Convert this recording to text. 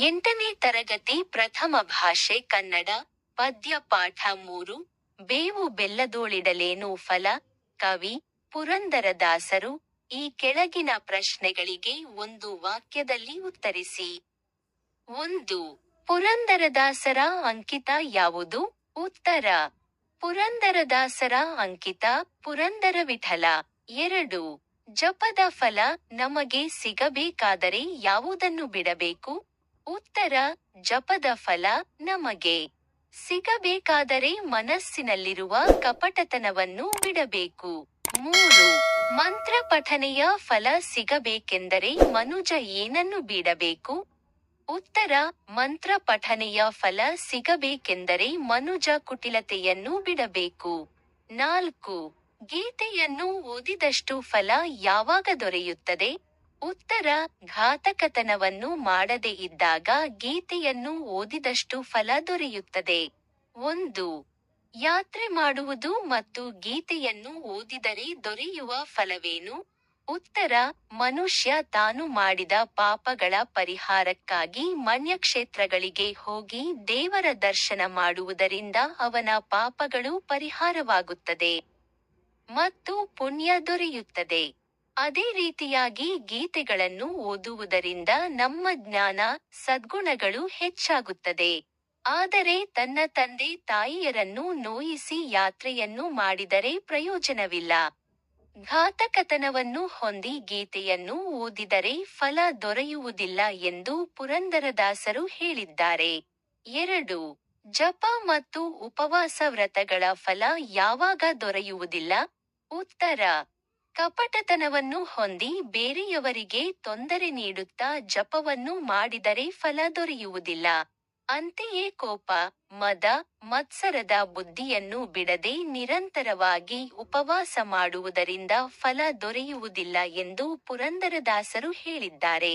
ಎಂಟನೇ ತರಗತಿ ಪ್ರಥಮ ಭಾಷೆ ಕನ್ನಡ, ಪದ್ಯ ಪಾಠ ಮೂರು, ಬೇವು ಬೆಲ್ಲದೋಳಿಡಲೇನು ಫಲ, ಕವಿ ಪುರಂದರದಾಸರು ಈ ಕೆಳಗಿನ ಪ್ರಶ್ನೆಗಳಿಗೆ ಒಂದು ವಾಕ್ಯದಲ್ಲಿ ಉತ್ತರಿಸಿ. ಒಂದು, ಪುರಂದರದಾಸರ ಅಂಕಿತ ಯಾವುದು? ಉತ್ತರ, ಪುರಂದರದಾಸರ ಅಂಕಿತ ಪುರಂದರ ವಿಠಲ. ಎರಡು, ಜಪದ ಫಲ ನಮಗೆ ಸಿಗಬೇಕಾದರೆ ಯಾವುದನ್ನು ಬಿಡಬೇಕು? ಉತ್ತರ, ಜಪದ ಫಲ ನಮಗೆ. ಸಿಗಬೇಕಾದರೆ ಮನಸ್ಸಿನಲ್ಲಿರುವ ಕಪಟತನವನ್ನು ಬಿಡಬೇಕು. ಮೂರು, ಮಂತ್ರ ಪಠನೆಯ ಫಲ ಸಿಗಬೇಕೆಂದರೆ ಮನುಜ ಏನನ್ನು ಬಿಡಬೇಕು? ಉತ್ತರ, ಮಂತ್ರ ಪಠನೆಯ ಫಲ ಸಿಗಬೇಕೆಂದರೆ ಮನುಜ ಕುಟಿಲತೆಯನ್ನು ಬಿಡಬೇಕು. ನಾಲ್ಕು, ಗೀತೆಯನ್ನು ಓದಿದಷ್ಟು ಫಲ ಯಾವಾಗ ದೊರೆಯುತ್ತದೆ? ಉತ್ತರ, ಘಾತಕತನವನ್ನು ಮಾಡದೆ ಇದ್ದಾಗ ಗೀತೆಯನ್ನು ಓದಿದಷ್ಟು ಫಲ ದೊರೆಯುತ್ತದೆ. ಒಂದು, ಯಾತ್ರೆ ಮಾಡುವುದು ಮತ್ತು ಗೀತೆಯನ್ನು ಓದಿದರೆ ದೊರೆಯುವ ಫಲವೇನು? ಉತ್ತರ, ಮನುಷ್ಯ ತಾನು ಮಾಡಿದ ಪಾಪಗಳ ಪರಿಹಾರಕ್ಕಾಗಿ ಮಣ್ಯಕ್ಷೇತ್ರಗಳಿಗೆ ಹೋಗಿ ದೇವರ ದರ್ಶನ ಮಾಡುವುದರಿಂದ ಅವನ ಪಾಪಗಳು ಪರಿಹಾರವಾಗುತ್ತದೆ. ಮತ್ತು ಪುಣ್ಯ ದೊರೆಯುತ್ತದೆ. ಅದೇ ರೀತಿಯಾಗಿ ಗೀತೆಗಳನ್ನು ಓದುವುದರಿಂದ ನಮ್ಮ ಜ್ಞಾನ ಸದ್ಗುಣಗಳು ಹೆಚ್ಚಾಗುತ್ತದೆ. ಆದರೆ ತನ್ನ ತಂದೆ ತಾಯಿಯರನ್ನು ನೋಯಿಸಿ ಯಾತ್ರೆಯನ್ನು ಮಾಡಿದರೆ ಪ್ರಯೋಜನವಿಲ್ಲ. ಘಾತಕತನವನ್ನು ಹೊಂದಿ ಗೀತೆಯನ್ನು ಓದಿದರೆ ಫಲ ದೊರೆಯುವುದಿಲ್ಲ ಎಂದು ಪುರಂದರದಾಸರು ಹೇಳಿದ್ದಾರೆ. ಎರಡು. ಜಪ ಮತ್ತು ಉಪವಾಸ ವ್ರತಗಳ ಫಲ ಯಾವಾಗ ದೊರೆಯುವುದಿಲ್ಲ? ಉತ್ತರ. ಕಪಟತನವನ್ನು ಹೊಂದಿ ಬೇರೆಯವರಿಗೆ ತೊಂದರೆ ನೀಡುತ್ತಾ ಜಪವನ್ನು ಮಾಡಿದರೆ ಫಲ ದೊರೆಯುವುದಿಲ್ಲ. ಅಂತೆಯೇ ಕೋಪ, ಮದ, ಮತ್ಸರದ ಬುದ್ಧಿಯನ್ನು ಬಿಡದೆ ನಿರಂತರವಾಗಿ ಉಪವಾಸ ಮಾಡುವುದರಿಂದ ಫಲ ದೊರೆಯುವುದಿಲ್ಲ ಎಂದು ಪುರಂದರದಾಸರು ಹೇಳಿದ್ದಾರೆ.